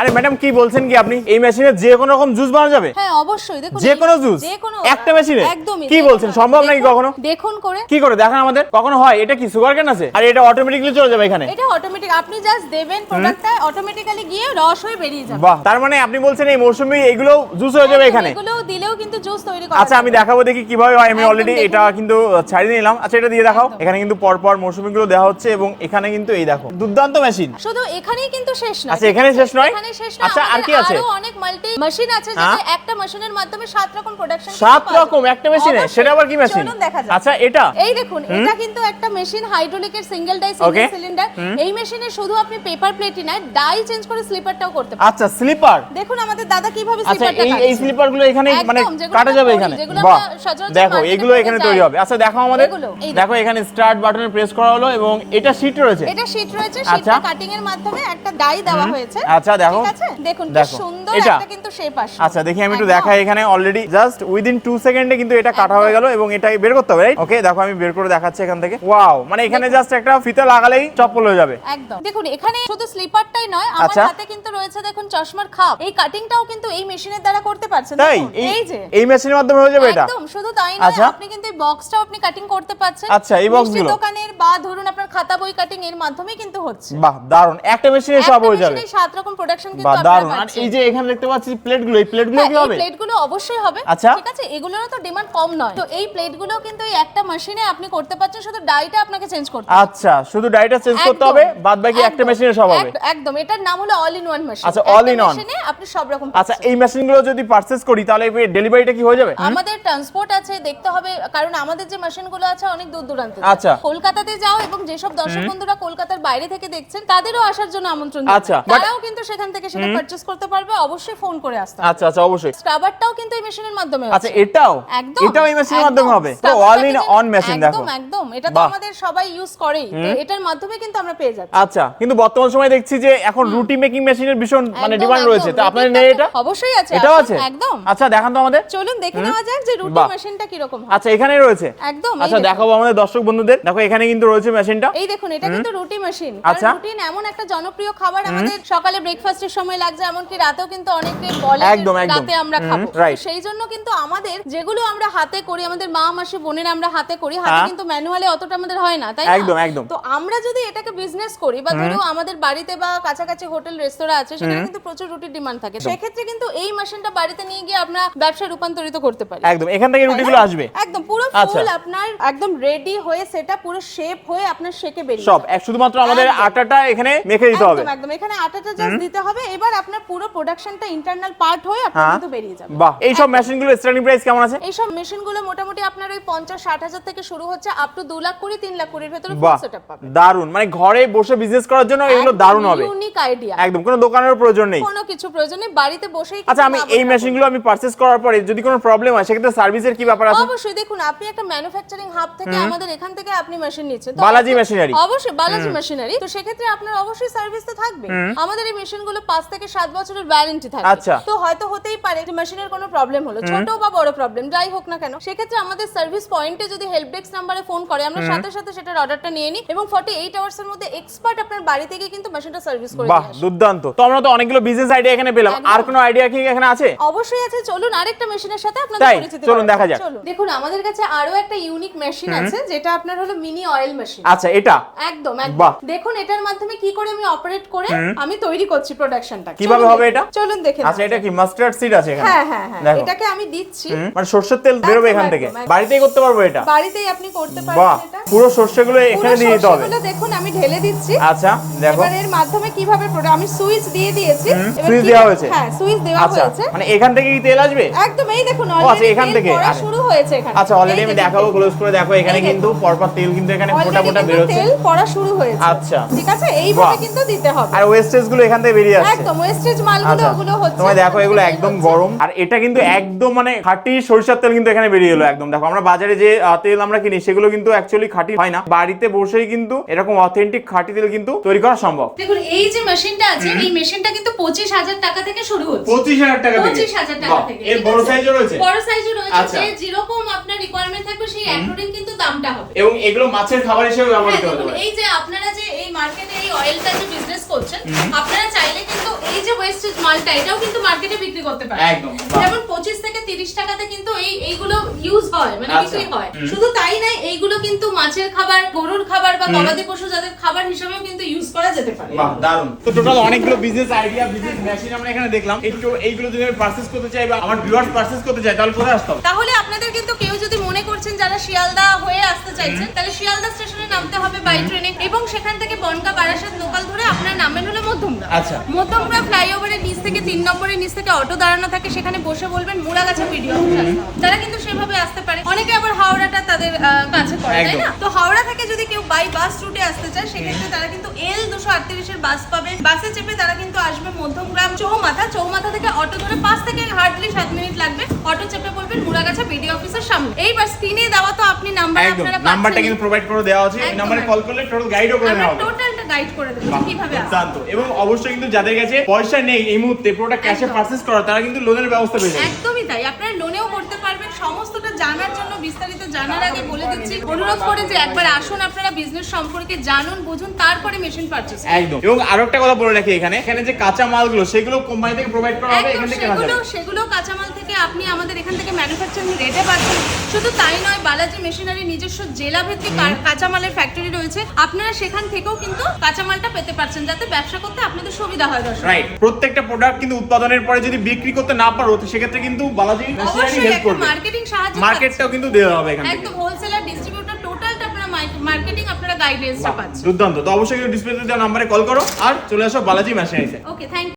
আরে ম্যাডাম কি বলছেন কি আপনি? এই মেশিনে যে কোনো রকম জুস বানানো যাবে? হ্যাঁ অবশ্যই দেখুন যে কোনো জুস যে কোনো একটা মেশিনে একদমই কি বলছেন সম্ভব নাকি কখনো? দেখুন করে। কি করে দেখান আমাদের। কখনো হয়? এটা কি সুগার কেন আছে? আর এটা অটোমেটিকলি চলে যাবে এখানে। এটা অটোমেটিক আপনি জাস্ট দেবেন প্রোডাক্টটা অটোমেটিক্যালি গিয়ে রস হয়ে বেরিয়ে যাবে। বাহ তার মানে আপনি বলছেন এই মৌসুমি এগুলো জুস হয়ে যাবে এখানে? এগুলো দিলেও কিন্তু জুস তৈরি করা আচ্ছা আমি দেখাবো দেখি কীভাবে হয়। আমি অলরেডি এটা কিন্তু ছাড়িয়ে নিলাম। আচ্ছা এটা দিয়ে দেখাও। এখানে কিন্তু পর মৌসুমি গুলো দেওয়া হচ্ছে এবং এখানে কিন্তু এই দেখো দুর্দান্ত মেশিন শুধু এখানেই কিন্তু শেষ না আচ্ছা, এখানেই শেষ নয়? এখানে শেষ না আচ্ছা, আর কি আছে? আরও অনেক মাল্টি মেশিন আছে হ্যাঁ? যেটা একটা মেশিনের মাধ্যমে সাত রকম প্রোডাকশন সাত রকম একটা মেশিনে সেটা আবার কি মেশিন আচ্ছা এটা? এই দেখুন এটা কিন্তু একটা মেশিন হাইড্রোলিকের সিঙ্গেল ডাই সিঙ্গেল সিলিন্ডার এই মেশিনে শুধু আপনি পেপার প্লেটই নয় ডাই চেঞ্জ করে স্লিপারটাও করতে পারেন। আচ্ছা স্লিপার দেখুন আমাদের দাদা কীভাবে আচ্ছা স্লিপারটা এই এই এখানে মানে কাটা যাবে এখানে। দেখো এগুলো এখানে তৈরি হবে। আচ্ছা দেখো আমাদের। দেখো এখানে স্টার্ট বাটনে প্রেস করা হলো এবং এটা শীট রয়েছে। এটা শীট রয়েছে আচ্ছা। শীটটা কাটিং এর মাধ্যমে একটা ডাই দেওয়া হয়েছে। আচ্ছা দেখো। আছে? দেখুন কি সুন্দর? একটা কিন্তু শেপ আসে আচ্ছা দেখি আমি একটু দেখাই এখানে অলরেডি জাস্ট উইদিন টু সেকেন্ডে কিন্তু এটা কাটা হয়ে গেল এবং এটা বের করতে হবে ওকে দেখো আমি বের করে দেখাচ্ছি এখান থেকে। ওয়াও মানে এখানে জাস্ট একটা ফিতা লাগালেই চপ্পল হয়ে যাবে। একদম। দেখুন এখানে শুধু স্লিপারটাই নয় আমার আচ্ছা। হাতে কিন্তু রয়েছে দেখুন চশমার খাপ। এই কাটিংটাও কিন্তু এই মেশিনের দ্বারা করতে পারছেন। তাই? এই যে। এই মেশিনের মাধ্যমে হয়ে যাবে এটা? একদম শুধু তাই নয় আচ্ছা। আপনি কিন্তু এই বক্সটাও আপনি কাটিং করতে পারছেন। আচ্ছা, এই box মিষ্টিরগুলো? দোকানের বা ধরুন আপনার খাতা বই কাটিং এর মাধ্যমে কিন্তু হচ্ছে। বাহ দারুণ একটা মেশিনে সব হয়ে যাবে। সাত রকম প্রোডাকশন কিন্তু দারুণ আর এই যে এখানে দেখতে পাচ্ছি প্লেটগুলো এই প্লেটগুলো হ্যাঁ, কি হবে? প্লেটগুলো অবশ্যই হবে। আচ্ছা। ঠিক আছে? এগুলোরও তো ডিমান্ড কম নয়। তো এই প্লেটগুলো কিন্তু এই একটা মেশিনে আপনি করতে পারছেন শুধু ডাইটা আপনাকে চেঞ্জ করতে আচ্ছা শুধু ডাইটা চেঞ্জ করতে হবে বাদ বাকি একটা মেশিনে সব হবে। একদম। এটার নাম হলো অল ইন ওয়ান মেশিন আচ্ছা, all in one। মেশিনে আপনি সব রকম আচ্ছা এই মেশিনগুলো যদি পারচেজ করি তাহলে ডেলিভারিটা কি হয়ে যাবে? আমাদের ট্রান্সপোর্ট আছে দেখতে হবে কারণ আমাদের যে মেশিনগুলো আছে অনেক দূর দূরান্তে। আচ্ছা। কলকাতাতে যাও এবং যেসব দর্শক বন্ধুরা কলকাতার বাইরে থেকে দেখছেন তাদেরও আসার জন্য আমন্ত্রণ আচ্ছা, তারাও কিন্তু সেখান থেকে সেটা পারচেজ করতে পারবে অবশ্যই ফোন করে আসতে আচ্ছা আচ্ছা অবশ্যই। স্ক্রাবারটাও কিন্তু এই মেশিনের মাধ্যমে আচ্ছা এটাও? একদম। এটাও এই মেশিনের মাধ্যমে হবে? তো অল ইন অন মেশিন দেখো। একদম একদম। এটা তো আমাদের সবাই ইউজ করেই। এটার মাধ্যমে কিন্তু আমরা পেয়ে যাচ্ছি। আচ্ছা কিন্তু বর্তমান সময় দেখছি যে এখন রুটি মেকিং মেশিনের ভীষণ মানে ডিমান্ড রয়েছে। তো নেই এটা? অবশ্যই আছে। এটাও আছে? একদম। আচ্ছা দেখান তো আমাদের। চলুন দেখে নেওয়া যাক যে রুটি মেশিনটা কীরকম হয়। আচ্ছা এখানে রয়েছে? একদম আচ্ছা। দেখাবো আমাদের দর্শক বন্ধুদের। দেখো এখানে কিন্তু রয়েছে মেশিনটা এই দেখুন এটা কিন্তু রুটি মেশিন আচ্ছা। রুটি এমন একটা জনপ্রিয় খাবার আমাদের সকালে ব্রেকফাস্টের সময় লাগছে এমনকি রাতেও কিন্তু অনেকে বলে একদম। রাতে আমরা খাব। সেই জন্য কিন্তু আমাদের যেগুলো আমরা হাতে করি আমাদের মা মাসি বোনেরা আমরা হাতে করি হাতে হ্যাঁ। কিন্তু ম্যানুয়ালি অতটা আমাদের হয় না তাই একদম, একদম। তো আমরা যদি এটাকে বিজনেস করি বা ধরো আমাদের বাড়িতে বা কাছাকাছি হোটেল রেস্তোরাঁ আছে সেখানে কিন্তু প্রচুর রুটির ডিমান্ড থাকে। সেক্ষেত্রে কিন্তু এই মেশিনটা বাড়িতে নিয়ে গিয়ে আমরা ব্যবসা রূপান্তরিত করতে পারি। একদম এখান থেকে রুটিগুলো আসবে। একদম পুরো আচ্ছা। ফুল আপনার একদম রেডি হয়ে সেটা পুরো শেপ হয়ে আপনার শেকে বেরিয়ে সব শুধুমাত্র আমাদের আটাটা এখানে মেখে দিতে হবে। একদম। একদম এখানে আটাটা জাস্ট দিতে হবে এবার আপনার পুরো প্রোডাকশনটা ইন্টারনাল পার্ট হয়ে আপনার হ্যাঁ। কিন্তু বেরিয়ে যাবে। বাহ এই সব মেশিনগুলো স্টার্টিং প্রাইস কেমন আছে? এইসব মেশিনগুলো মোটামুটি আপনার ওই পঞ্চাশ ষাট হাজার থেকে শুরু হচ্ছে আপ টু দু লাখ কুড়ি তিন লাখ কুড়ির ভেতরে ফুল সেটআপ পাবে দারুণ মানে ঘরে বসে বিজনেস করার জন্য এগুলো দারুণ হবে। ইউনিক আইডিয়া একদম কোনো দোকানের প্রয়োজন নেই। কোনো কিছু প্রয়োজনে বাড়িতে বসেই আচ্ছা আমি এই মেশিনগুলো আমি পারচেজ করার পরে যদি কোনো প্রবলেম হয় সেক্ষেত্রে সার্ভিসের কি ব্যাপার আছে? অবশ্যই দেখুন আপনি একটা ম্যানুফ্যাকচারিং হাব থেকে আমাদের এখান থেকে আপনি মেশিন নিচ্ছেন। তো বালাজি মেশিনারি অবশ্যই বালাজি মেশিনারি তো সেক্ষেত্রে আপনার অবশ্যই সার্ভিস তো থাকবে আমাদের এই মেশিনগুলো পাঁচ থেকে সাত বছরের ওয়ারেন্টি থাকে। আচ্ছা। তো হয়তো হতেই পারে মেশিনের কোনো প্রবলেম হলো। ছোট বা বড় প্রবলেম যাই হোক না কেন। সেক্ষেত্রে আমাদের সার্ভিস পয়েন্টে যদি হেল্প ডেস্ক নাম্বারে ফোন করে আমরা সাথে সাথে সেটার অর্ডারটা নিয়ে নিই এবং ফর্টি এইট আওয়ার্স এর মধ্যে এক্সপার্ট আপনার বাড়িতে গিয়ে কিন্তু মেশিনটা সার্ভিস করে বাহ দুর্দান্ত। তো আমরা তো অনেকগুলো বিজনেস আইডিয়া এখানে পেলাম। আর কোনো আইডিয়া কি এখানে আছে? অবশ্যই আছে। চলুন আরেকটা মেশিনের সাথে আপনাদের পরিচিত চলুন দেখা যাক। দেখুন আমাদের কাছে আরও একটা ইউনিক মেশিন আছে যেটা আপনার হলো মিনি অয়েল মেশিন আচ্ছা এটা? একদম একদম। দেখুন এটার মাধ্যমে কি করে আমি অপারেট করে আমি তৈরি করছি প্রোডাকশনটা কীভাবে হবে এটা? চলুন দেখে আচ্ছা এটা কি মাস্টার্ড সিড আছে এখানে? হ্যাঁ হ্যাঁ হ্যাঁ এটাকে আমি দিচ্ছি। মানে সর্ষের তেল বেরোবে একদম, এখান থেকে। বাড়িতেই করতে পারব এটা? বাড়িতেই আপনি করতে পারবেন এটা। পুরো সর্ষেগুলো এখানে দিয়ে দিতে হবে। দেখুন আমি ঢেলে দিচ্ছি। আচ্ছা দেখো। এবার এর মাধ্যমে কীভাবে আমি সুইচ দিয়ে দিয়েছি। সুইচ দেওয়া হয়েছে? হ্যাঁ সুইচ দেওয়া আচ্ছা হয়েছে। মানে এখান থেকে কি তেল আসবে? একদম এই দেখুন আচ্ছা, অলরেডি এখান থেকে? শুরু হয়েছে এখানে। আচ্ছা অলরেডি আমি দেখাবো ক্লোজ করে দেখো এখানে। কিন্তু পরপর তেল কিন্তু এখানে ফোটা ফোটা কিন্তু বেরোচ্ছে। তেল পড়া শুরু হয়েছে। আচ্ছা। ঠিক আছে? এইভাবে কিন্তু দিতে হবে। আর ওয়েস্টেজগুলো এখান থেকে বেরিয়ে আসছে একদম ওয়েস্টেজ মালগুলো আচ্ছা ওগুলো হচ্ছে তোমায় দেখো এগুলো একদম গরম। আর এটা কিন্তু একদম মানে খাঁটি সরিষার তেল কিন্তু এখানে বেরিয়ে এলো একদম। দেখো আমরা বাজারে যে তেল আমরা কিনি সেগুলো কিন্তু অ্যাকচুয়ালি খাঁটি হয় না। বাড়িতে বসেই কিন্তু এরকম অথেন্টিক খাঁটি তেল কিন্তু তৈরি করা সম্ভব। দেখুন এই যে মেশিনটা আছে এই মেশিনটা কিন্তু পঁচিশ হাজার টাকা থেকে শুরু হচ্ছে। পঁচিশ হাজার টাকা পঁচিশ হাজার টাকা থেকে এর বড় সাইজও রয়েছে? বড় সাইজও রয়েছে আচ্ছা। যে যেরকম আপনার রিকোয়ারমেন্ট থাকবে সেই অ্যাকর্ডিং কিন্তু দামটা হবে। এবং এগুলো মাছের খাবার হিসেবে ব্যবহার হ্যাঁ, পারে। এই যে আপনারা যে মার্কেটে এই অয়েলটা যে বিজনেস করছেন আপনারা চাইলে কিন্তু এই যে ওয়েস্টেজ মালটা এটাও কিন্তু মার্কেটে বিক্রি করতে পারেন। একদম, যেমন পঁচিশ থেকে তিরিশ টাকাতে কিন্তু এই এইগুলো ইউজ হয় মানে আচ্ছা। বিক্রি হয়। শুধু তাই নাই এইগুলো কিন্তু মাছের খাবার গরুর খাবার বা গবাদি পশু যাদের খাবার হিসেবেও কিন্তু ইউজ করা যেতে পারে। বাহ দারুণ তো টোটাল অনেকগুলো বিজনেস আইডিয়া বিজনেস মেশিন আমরা এখানে দেখলাম। একটু এইগুলো যদি আমি পারচেজ করতে চাই বা আমার ভিউয়ার্স পারচেজ করতে চাই তাহলে কোথায় আসতে হবে? তাহলে আপনাদের কিন্তু কেউ যদি মনে করছেন যারা শিয়ালদা হয়ে আসতে চাইছেন তাহলে শিয়ালদা স্টেশনে নামতে হবে বাই ট্রেনে এবং সেখান থেকে বনগা বারাসাত লোকাল ধরে আপনার নামের হলো মধ্যমরা আচ্ছা। মধ্যমরা ফ্লাইওভারের নিচ থেকে তিন নম্বরের নিচ থেকে অটো দাঁড়ানো থাকে সেখানে বসে বলবেন মুড়াগাছা ভিডিও তারা কিন্তু সেভাবে আসতে পারে। অনেকে আবার হাওড়াটা তাদের কাছে পড়ে তাই না? তো হাওড়া থেকে যদি কেউ বাই বাস রুটে আসতে চায় সেক্ষেত্রে তারা কিন্তু এল আটত্রিশের বাস পাবে বাসে চেপে তারা কিন্তু আসবে মধ্যমগ্রাম চৌমাথা। চৌমাথা থেকে অটো ধরে পাঁচ থেকে হার্ডলি সাত মিনিট লাগবে। অটো চেপে বলবেন মুড়াগাছা বিডিও অফিসের সামনে। এইবার স্ক্রিনে দেওয়া তো আপনি নাম্বার আপনারা নাম্বারটা কিন্তু প্রোভাইড করে দেওয়া আছে। এই নাম্বারে। কল করলে টোটাল গাইডও করে নেওয়া হবে। টোটালটা গাইড করে দেবো। কীভাবে আসবে এবং অবশ্যই কিন্তু যাদের কাছে পয়সা নেই এই মুহূর্তে পুরোটা ক্যাশে পারচেজ করা তারা কিন্তু লোনের ব্যবস্থা পেয়ে যাবে। একদমই তাই। আপনারা লোনেও করতে পারবেন। সমস্তটা জানার জন্য বিস্তারিত জানার আগে বলে দিচ্ছি অনুরোধ করে যে একবার আসুন আপনারা বিজনেস সম্পর্কে জানুন বুঝুন তারপরে মেশিন পারচেজ একদম। এবং আরও একটা কথা বলে রাখি এখানে এখানে যে কাঁচা মালগুলো সেগুলো কোম্পানি থেকে প্রোভাইড করা হবে এখান থেকে সেগুলো সেগুলো কাঁচামাল থেকে আপনি আমাদের এখান থেকে ম্যানুফ্যাকচারিং রেটে পাচ্ছেন। শুধু তাই নয় বালাজি মেশিনারি নিজস্ব জেলা ভিত্তিক কাঁচামালের ফ্যাক্টরি রয়েছে। আপনারা সেখান থেকেও কিন্তু কাঁচামালটা পেতে পারছেন যাতে ব্যবসা করতে আপনাদের সুবিধা হয় দর্শক। রাইট প্রত্যেকটা প্রোডাক্ট কিন্তু উৎপাদনের পরে যদি বিক্রি করতে না পারো সেক্ষেত্রে কিন্তু বালাজি মেশিনারি হেল্প করবে। মার্কেটিং সাহায্য মার্কেটটাও কিন্তু দেওয়া হবে এখান থেকে একদম হোলসেলার ডিস্ট্রিবিউটর টোটালটা আপনারা মার্কেটিং আপনারা গাইডেন্সটা পাচ্ছেন। দুর্দান্ত। তো অবশ্যই ডিসপ্লেতে দেওয়া নাম্বারে কল করো আর চলে আসো বালাজি মেশিনারিতে ওকে থ্যাংক